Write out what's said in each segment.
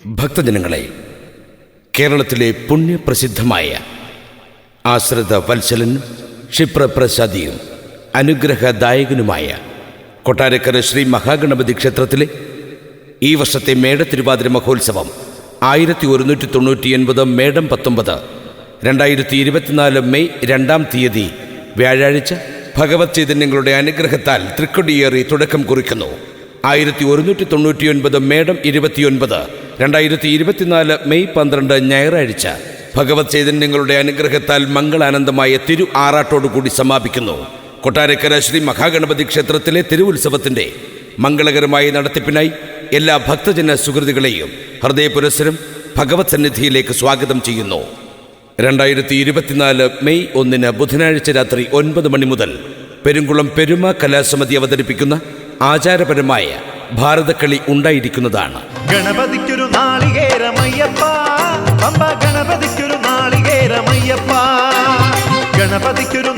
ഭക്തജനങ്ങളെ കേരളത്തിലെ പുണ്യപ്രസിദ്ധമായ ആശ്രിത വത്സലൻ ക്ഷിപ്രപ്രസാദിയും അനുഗ്രഹദായകനുമായ കൊട്ടാരക്കര ശ്രീ മഹാഗണപതി ക്ഷേത്രത്തിലെ ഈ വർഷത്തെ മേട തിരുവാതിര മഹോത്സവം ആയിരത്തി ഒരുന്നൂറ്റി തൊണ്ണൂറ്റി എൺപത് മേടം പത്തൊമ്പത് രണ്ടായിരത്തി ഇരുപത്തിനാല് മെയ് രണ്ടാം തീയതി വ്യാഴാഴ്ച ഭഗവത് ചൈതന്യങ്ങളുടെ അനുഗ്രഹത്താൽ തൃക്കൊടിയേറി തുടക്കം കുറിക്കുന്നു. ആയിരത്തി ഒരുന്നൂറ്റി തൊണ്ണൂറ്റിയൊൻപത് മേഡം ഇരുപത്തിയൊൻപത് രണ്ടായിരത്തി ഇരുപത്തിനാല് മെയ് പന്ത്രണ്ട് ഞായറാഴ്ച. ഭഗവത് ചൈതന്യങ്ങളുടെ അനുഗ്രഹത്താൽ മംഗളാനന്ദമായ തിരു ആറാട്ടോടുകൂടി സമാപിക്കുന്നു. കൊട്ടാരക്കര ശ്രീ മഹാഗണപതി ക്ഷേത്രത്തിലെ തിരുവുത്സവത്തിന്റെ മംഗളകരമായ നടത്തിപ്പിനായി എല്ലാ ഭക്തജന സുഹൃത്തുക്കളെയും ഹൃദയപുരസരം ഭഗവത് സന്നിധിയിലേക്ക് സ്വാഗതം ചെയ്യുന്നു. രണ്ടായിരത്തി ഇരുപത്തിനാല് മെയ് ഒന്നിന് ബുധനാഴ്ച രാത്രി ഒൻപത് മണി മുതൽ പെരുങ്കുളം പെരുമ കലാസമിതി അവതരിപ്പിക്കുന്ന ആചാരപരമായ ഭാരതക്കളി ഉണ്ടായിരിക്കുന്നതാണ്. ഗണപതിക്കൊരു നാളികേരമയ്യപ്പ ഗണപതിക്കൊരു നാളികേരമയ്യപ്പ ഗണപതിക്കൊരു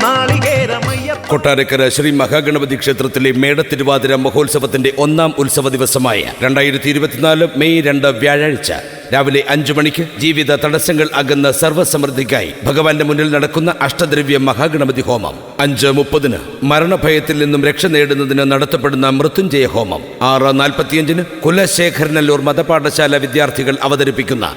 കൊട്ടാരക്കര ശ്രീ മഹാഗണപതി ക്ഷേത്രത്തിലെ മേടത്തിരുവാതിര മഹോത്സവത്തിന്റെ ഒന്നാം ഉത്സവ ദിവസമായ രണ്ടായിരത്തി ഇരുപത്തിനാല് മെയ് രണ്ട് വ്യാഴാഴ്ച രാവിലെ അഞ്ചു മണിക്ക് ജീവിത തടസ്സങ്ങൾ അകന്ന സർവസമൃദ്ധിക്കായി ഭഗവാന്റെ മുന്നിൽ നടക്കുന്ന അഷ്ടദ്രവ്യ മഹാഗണപതി ഹോമം. അഞ്ച് മുപ്പതിന് മരണഭയത്തിൽ നിന്നും രക്ഷ നേടുന്നതിന് നടത്തപ്പെടുന്ന മൃത്യുഞ്ജയ ഹോമം. ആറ് നാൽപ്പത്തിയഞ്ചിന് കുലശേഖരനല്ലൂർ മതപാഠശാല വിദ്യാർത്ഥികൾ അവതരിപ്പിക്കുന്ന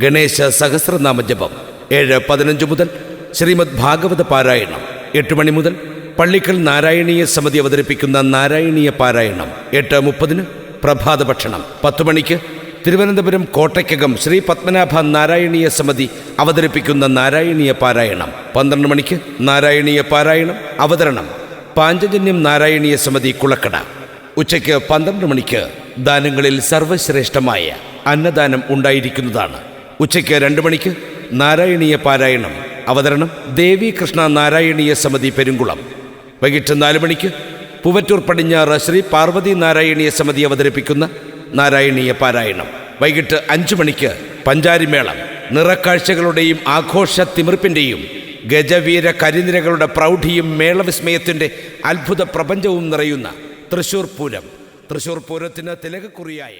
ഗണേശ സഹസ്രനാമ ജപം. ഏഴ് പതിനഞ്ച് മുതൽ ശ്രീമദ് ഭാഗവത പാരായണം. എട്ട് മണി മുതൽ പള്ളിക്കൽ നാരായണീയ സമിതി അവതരിപ്പിക്കുന്ന നാരായണീയ പാരായണം. എട്ട് മുപ്പതിന് പ്രഭാത ഭക്ഷണം. പത്ത് മണിക്ക് തിരുവനന്തപുരം കോട്ടയ്ക്കകം ശ്രീ പത്മനാഭ നാരായണീയ സമിതി അവതരിപ്പിക്കുന്ന നാരായണീയ പാരായണം. പന്ത്രണ്ട് മണിക്ക് നാരായണീയ പാരായണം അവതരണം. പാഞ്ചജന്യം നാരായണീയ സമിതി കുളക്കട. ഉച്ചയ്ക്ക് പന്ത്രണ്ട് മണിക്ക് ദാനങ്ങളിൽ സർവശ്രേഷ്ഠമായ അന്നദാനം ഉണ്ടായിരിക്കുന്നതാണ്. ഉച്ചയ്ക്ക് രണ്ട് മണിക്ക് നാരായണീയ പാരായണം അവതരണം ദേവി കൃഷ്ണ നാരായണീയ സമിതി പെരുങ്കുളം വൈകിട്ട് നാല് മണിക്ക് പൂവറ്റൂർ പടിഞ്ഞാറ് ശ്രീ പാർവതി നാരായണീയ സമിതി അവതരിപ്പിക്കുന്ന നാരായണീയ പാരായണം. വൈകിട്ട് അഞ്ചു മണിക്ക് പഞ്ചാരിമേളം നിറക്കാഴ്ചകളുടെയും ആഘോഷ തിമിർപ്പിന്റെയും ഗജവീര കരിനിരകളുടെ പ്രൗഢിയും മേളവിസ്മയത്തിന്റെ അത്ഭുത പ്രപഞ്ചവും നിറയുന്ന തൃശൂർ പൂരം. തൃശൂർ പൂരത്തിന് തിലകക്കുറിയായ